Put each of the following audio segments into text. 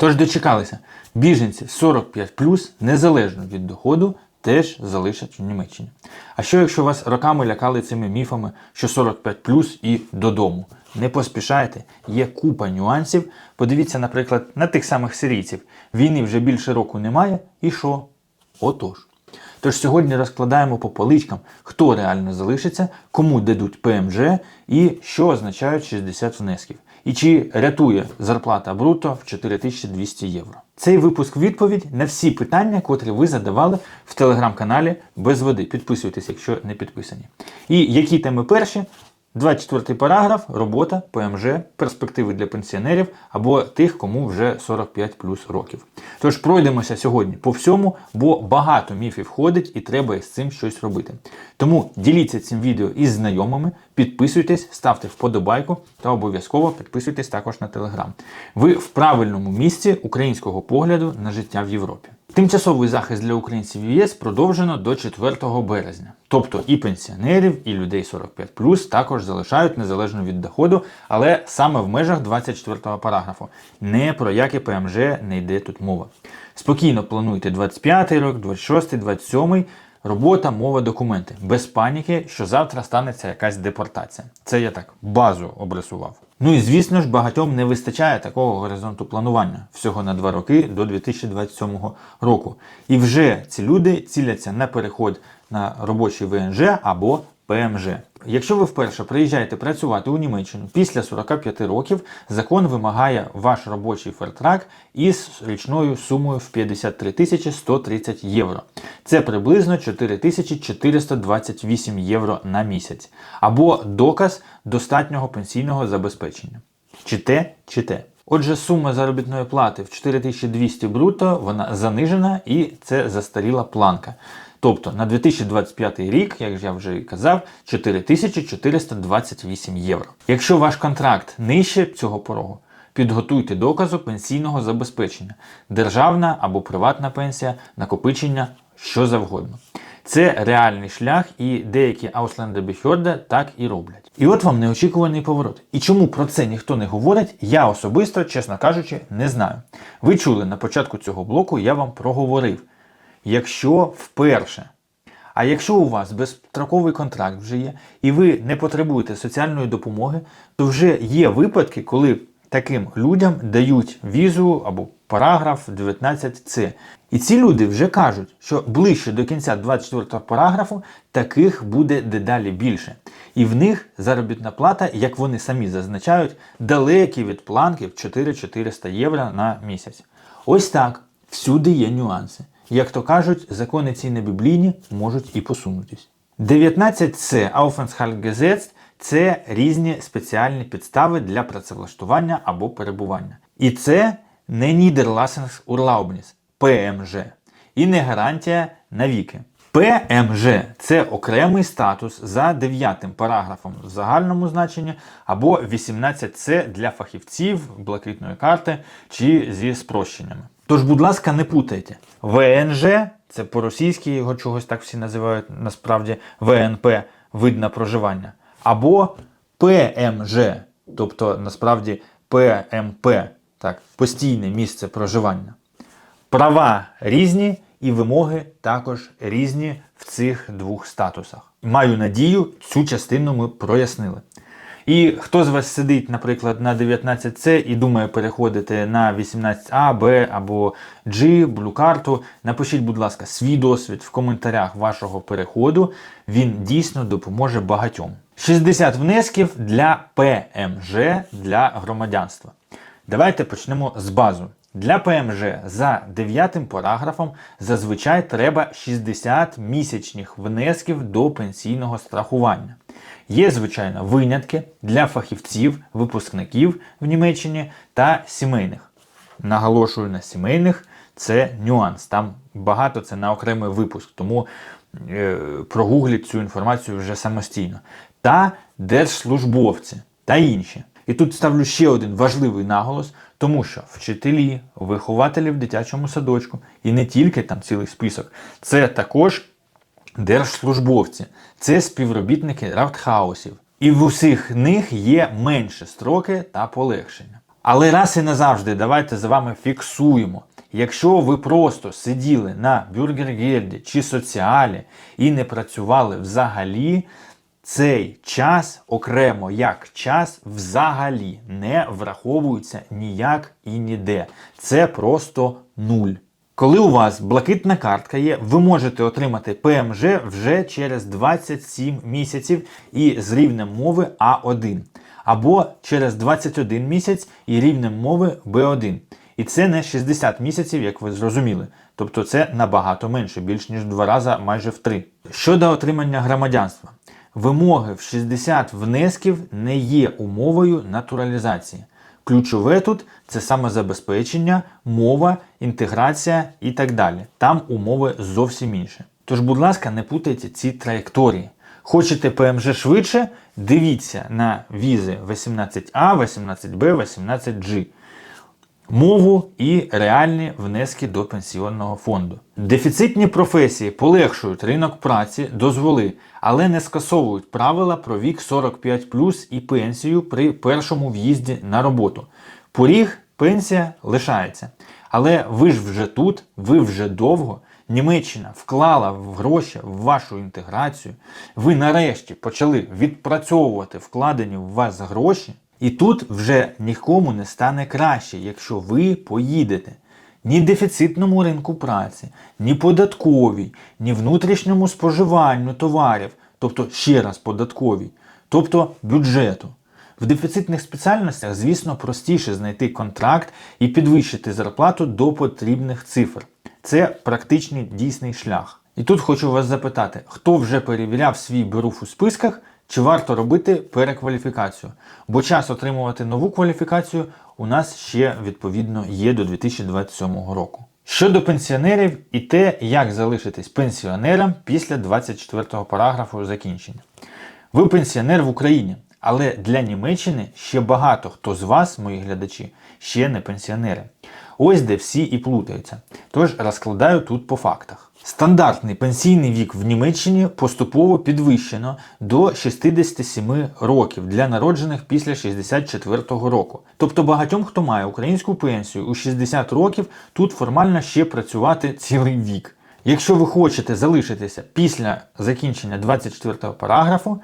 Тож дочекалися, біженці 45 незалежно від доходу, теж залишать в Німеччині. А що якщо вас роками лякали цими міфами, що 45 і додому? Не поспішайте, є купа нюансів. Подивіться, наприклад, на тих самих сирійців. Війни вже більше року немає, і що? Отож. Тож сьогодні розкладаємо по поличкам, хто реально залишиться, кому дадуть ПМЖ і що означають 60 внесків. І чи рятує зарплата бруто в 4200 євро. Цей випуск відповідь на всі питання, котрі ви задавали в телеграм-каналі без води. Підписуйтесь, якщо не підписані. І які теми перші? 24 параграф, робота, ПМЖ, перспективи для пенсіонерів або тих, кому вже 45 плюс років. Тож пройдемося сьогодні по всьому, бо багато міфів входить і треба із цим щось робити. Тому діліться цим відео із знайомими, підписуйтесь, ставте вподобайку та обов'язково підписуйтесь також на телеграм. Ви в правильному місці українського погляду на життя в Європі. Тимчасовий захист для українців в ЄС продовжено до 4 березня. Тобто і пенсіонерів, і людей 45 також залишають незалежно від доходу, але саме в межах 24 параграфу. Не про яке ПМЖ не йде тут мова. Спокійно плануйте 25 рік, 26, 27. Робота, мова, документи. Без паніки, що завтра станеться якась депортація. Це я так базу обрисував. Ну і звісно ж, багатьом не вистачає такого горизонту планування всього на два роки до 2027 року. І вже ці люди ціляться на переход на робочий ВНЖ або ПМЖ. Якщо ви вперше приїжджаєте працювати у Німеччину після 45 років, закон вимагає ваш робочий фертрак із річною сумою в 53 тисячі 130 євро. Це приблизно 4428 євро на місяць. Або доказ достатнього пенсійного забезпечення. Чи те, чи те. Отже, сума заробітної плати в 4200 бруто, вона занижена і це застаріла планка. Тобто на 2025 рік, як я вже казав, 4428 євро. Якщо ваш контракт нижче цього порогу, підготуйте доказу пенсійного забезпечення, державна або приватна пенсія, накопичення, що завгодно. Це реальний шлях, і деякі Ausländerbehörde так і роблять. І от вам неочікуваний поворот. І чому про це ніхто не говорить, я особисто, чесно кажучи, не знаю. Ви чули на початку цього блоку, я вам проговорив. Якщо вперше. А якщо у вас безстроковий контракт вже є, і ви не потребуєте соціальної допомоги, то вже є випадки, коли таким людям дають візу або параграф 19С. І ці люди вже кажуть, що ближче до кінця 24 параграфу таких буде дедалі більше. І в них заробітна плата, як вони самі зазначають, далекі від планків 4400 євро на місяць. Ось так, всюди є нюанси. Як то кажуть, закони ці не біблійні можуть і посунутись. 19С Aufenthaltsgesetz – це різні спеціальні підстави для працевлаштування або перебування. І це не Niederlassungsurlaubnis, ПМЖ, і не гарантія навіки. ПМЖ це окремий статус за 9 параграфом в загальному значенні або 18С для фахівців блакитної карти чи зі спрощеннями. Тож, будь ласка, не путайте. ВНЖ це по-російськи його чогось так всі називають, насправді ВНП вид на проживання. Або ПМЖ, тобто насправді ПМП, так, постійне місце проживання. Права різні і вимоги також різні в цих двох статусах. Маю надію, цю частину ми прояснили. І хто з вас сидить, наприклад, на 19C і думає переходити на 18А, Б або G, блю-карту, напишіть, будь ласка, свій досвід в коментарях вашого переходу. Він дійсно допоможе багатьом. 60 внесків для ПМЖ для громадянства. Давайте почнемо з базу. Для ПМЖ за 9 параграфом зазвичай треба 60 місячних внесків до пенсійного страхування. Є, звичайно, винятки для фахівців, випускників в Німеччині та сімейних. Наголошую на сімейних, це нюанс. Там багато це на окремий випуск, тому е, прогугліть цю інформацію вже самостійно. Та держслужбовці та інші. І тут ставлю ще один важливий наголос, тому що вчителі, вихователі в дитячому садочку, і не тільки там цілий список, це також держслужбовці, це співробітники рафтхаусів. І в усіх них є менше строки та полегшення. Але раз і назавжди давайте з вами фіксуємо. Якщо ви просто сиділи на бюргергельді чи соціалі і не працювали взагалі, цей час окремо як час взагалі не враховується ніяк і ніде. Це просто нуль. Коли у вас блакитна картка є, ви можете отримати ПМЖ вже через 27 місяців і з рівнем мови А1, або через 21 місяць і рівнем мови Б1. І це не 60 місяців, як ви зрозуміли. Тобто це набагато менше, більш ніж два рази, майже в три. Щодо отримання громадянства, вимоги в 60 внесків не є умовою натуралізації. Ключове тут це самозабезпечення, мова, інтеграція і так далі. Там умови зовсім інші. Тож, будь ласка, не путайте ці траєкторії. Хочете ПМЖ швидше? Дивіться на візи 18А, 18Б, 18G. Мову і реальні внески до пенсіонного фонду. Дефіцитні професії полегшують ринок праці, дозволи, але не скасовують правила про вік 45 і пенсію при першому в'їзді на роботу. Поріг пенсія лишається. Але ви ж вже тут, ви вже довго. Німеччина вклала в гроші в вашу інтеграцію. Ви нарешті почали відпрацьовувати вкладені в вас гроші. І тут вже нікому не стане краще, якщо ви поїдете. Ні дефіцитному ринку праці, ні податковій, ні внутрішньому споживанню товарів, тобто ще раз податковій, тобто бюджету. В дефіцитних спеціальностях, звісно, простіше знайти контракт і підвищити зарплату до потрібних цифр. Це практичний дійсний шлях. І тут хочу вас запитати, хто вже перевіряв свій беруф у списках, чи варто робити перекваліфікацію? Бо час отримувати нову кваліфікацію у нас ще відповідно є до 2027 року. Щодо пенсіонерів і те, як залишитись пенсіонером після 24 параграфу закінчення. Ви пенсіонер в Україні, але для Німеччини ще багато хто з вас, мої глядачі, ще не пенсіонери. Ось де всі і плутаються. Тож розкладаю тут по фактах. Стандартний пенсійний вік в Німеччині поступово підвищено до 67 років для народжених після 64 року. Тобто багатьом, хто має українську пенсію у 60 років, тут формально ще працювати цілий вік. Якщо ви хочете залишитися після закінчення 24 параграфу,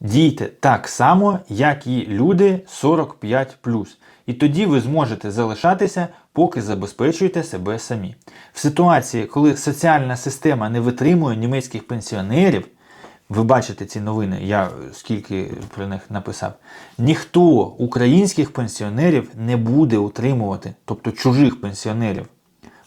дійте так само, як і люди 45 і тоді ви зможете залишатися, поки забезпечуєте себе самі. В ситуації, коли соціальна система не витримує німецьких пенсіонерів, ви бачите ці новини, я скільки про них написав. Ніхто українських пенсіонерів не буде утримувати, тобто чужих пенсіонерів.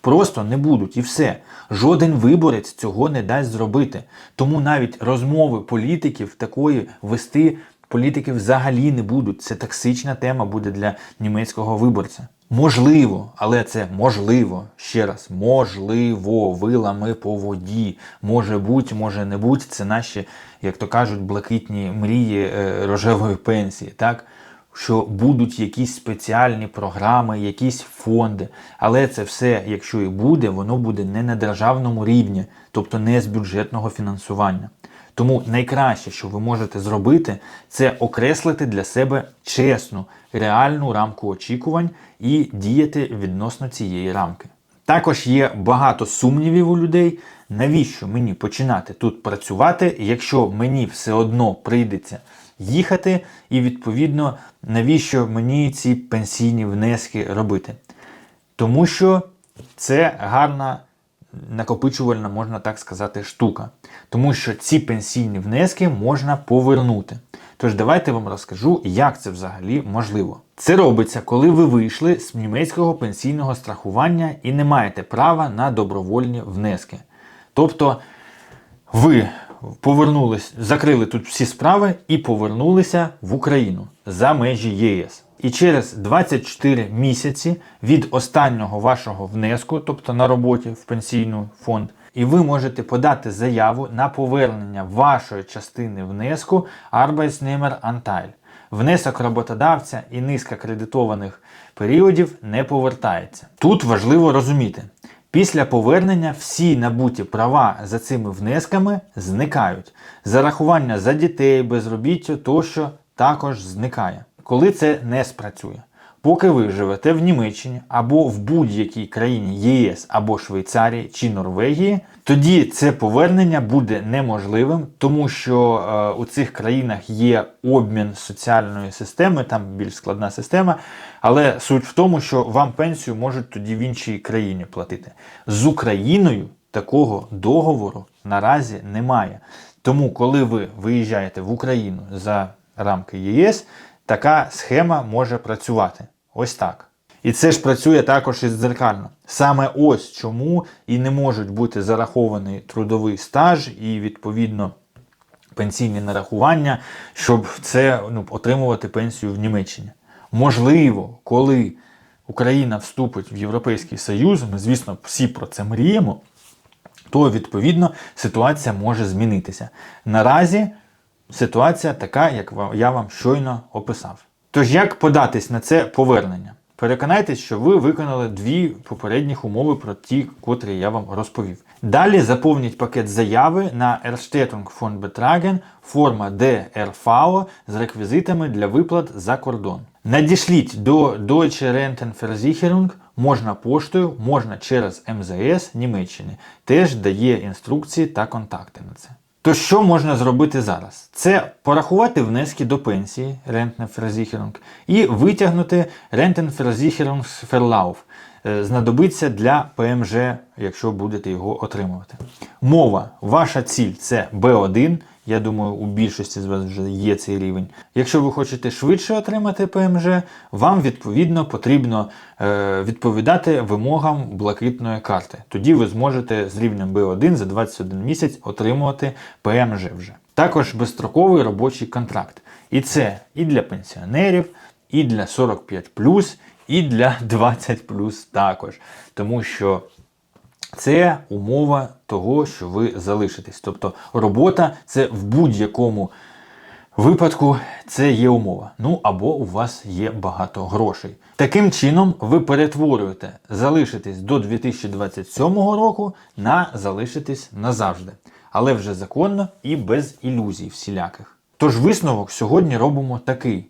Просто не будуть і все. Жоден виборець цього не дасть зробити. Тому навіть розмови політиків такої вести політики взагалі не будуть. Це токсична тема буде для німецького виборця. Можливо, але це можливо. Ще раз, можливо, вилами по воді. Може бути, може не бути. Це наші, як то кажуть, блакитні мрії е, рожевої пенсії. так? Що будуть якісь спеціальні програми, якісь фонди. Але це все, якщо і буде, воно буде не на державному рівні, тобто не з бюджетного фінансування. Тому найкраще, що ви можете зробити, це окреслити для себе чесну, реальну рамку очікувань і діяти відносно цієї рамки. Також є багато сумнівів у людей, навіщо мені починати тут працювати, якщо мені все одно прийдеться їхати, і відповідно навіщо мені ці пенсійні внески робити. Тому що це гарна накопичувальна, можна так сказати, штука. Тому що ці пенсійні внески можна повернути. Тож давайте вам розкажу, як це взагалі можливо. Це робиться, коли ви вийшли з німецького пенсійного страхування і не маєте права на добровольні внески. Тобто ви повернулись, закрили тут всі справи і повернулися в Україну за межі ЄС. І через 24 місяці від останнього вашого внеску, тобто на роботі в пенсійний фонд, і ви можете подати заяву на повернення вашої частини внеску Arbeitsnehmeranteil. Внесок роботодавця і низка кредитованих періодів не повертається. Тут важливо розуміти, після повернення всі набуті права за цими внесками зникають. Зарахування за дітей, безробіття тощо також зникає коли це не спрацює. Поки ви живете в Німеччині або в будь-якій країні ЄС або Швейцарії чи Норвегії, тоді це повернення буде неможливим, тому що е, у цих країнах є обмін соціальної системи, там більш складна система. Але суть в тому, що вам пенсію можуть тоді в іншій країні платити. З Україною такого договору наразі немає. Тому, коли ви виїжджаєте в Україну за рамки ЄС, така схема може працювати. Ось так. І це ж працює також і дзеркально. Саме ось чому і не можуть бути зарахований трудовий стаж і відповідно пенсійні нарахування, щоб це ну, отримувати пенсію в Німеччині. Можливо, коли Україна вступить в Європейський Союз, ми, звісно, всі про це мріємо, то відповідно ситуація може змінитися. Наразі ситуація така, як я вам щойно описав. Тож як податись на це повернення? Переконайтесь, що ви виконали дві попередніх умови про ті, котрі я вам розповів. Далі заповніть пакет заяви на Erstattung von Betragen форма DRV з реквізитами для виплат за кордон. Надішліть до Deutsche Rentenversicherung можна поштою, можна через МЗС Німеччини. Теж дає інструкції та контакти на це. То що можна зробити зараз? Це порахувати внески до пенсії Rentenversicherung і витягнути Rentenversicherungsverlauf. Е, Знадобиться для ПМЖ, якщо будете його отримувати. Мова, ваша ціль це B1. Я думаю, у більшості з вас вже є цей рівень. Якщо ви хочете швидше отримати ПМЖ, вам відповідно потрібно е, відповідати вимогам блакитної карти. Тоді ви зможете з рівнем B1 за 21 місяць отримувати ПМЖ вже. Також безстроковий робочий контракт. І це і для пенсіонерів, і для 45 і для 20 також. Тому що це умова того, що ви залишитесь. Тобто робота це в будь-якому випадку це є умова. Ну або у вас є багато грошей. Таким чином, ви перетворюєте залишитись до 2027 року на залишитись назавжди. Але вже законно і без ілюзій всіляких. Тож висновок сьогодні робимо такий: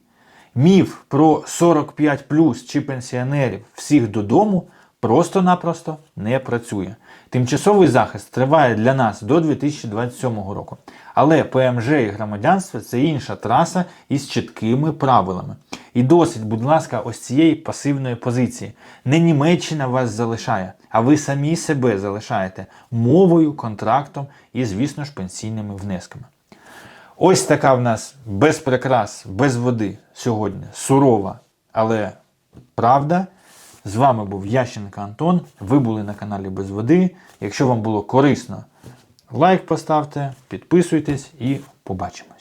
міф про 45 чи пенсіонерів всіх додому просто-напросто не працює. Тимчасовий захист триває для нас до 2027 року. Але ПМЖ і громадянство це інша траса із чіткими правилами. І досить, будь ласка, ось цієї пасивної позиції. Не Німеччина вас залишає, а ви самі себе залишаєте мовою, контрактом і, звісно ж, пенсійними внесками. Ось така в нас без прикрас, без води сьогодні сурова, але правда. З вами був Ященко Антон. Ви були на каналі Без Води. Якщо вам було корисно, лайк поставте, підписуйтесь і побачимось.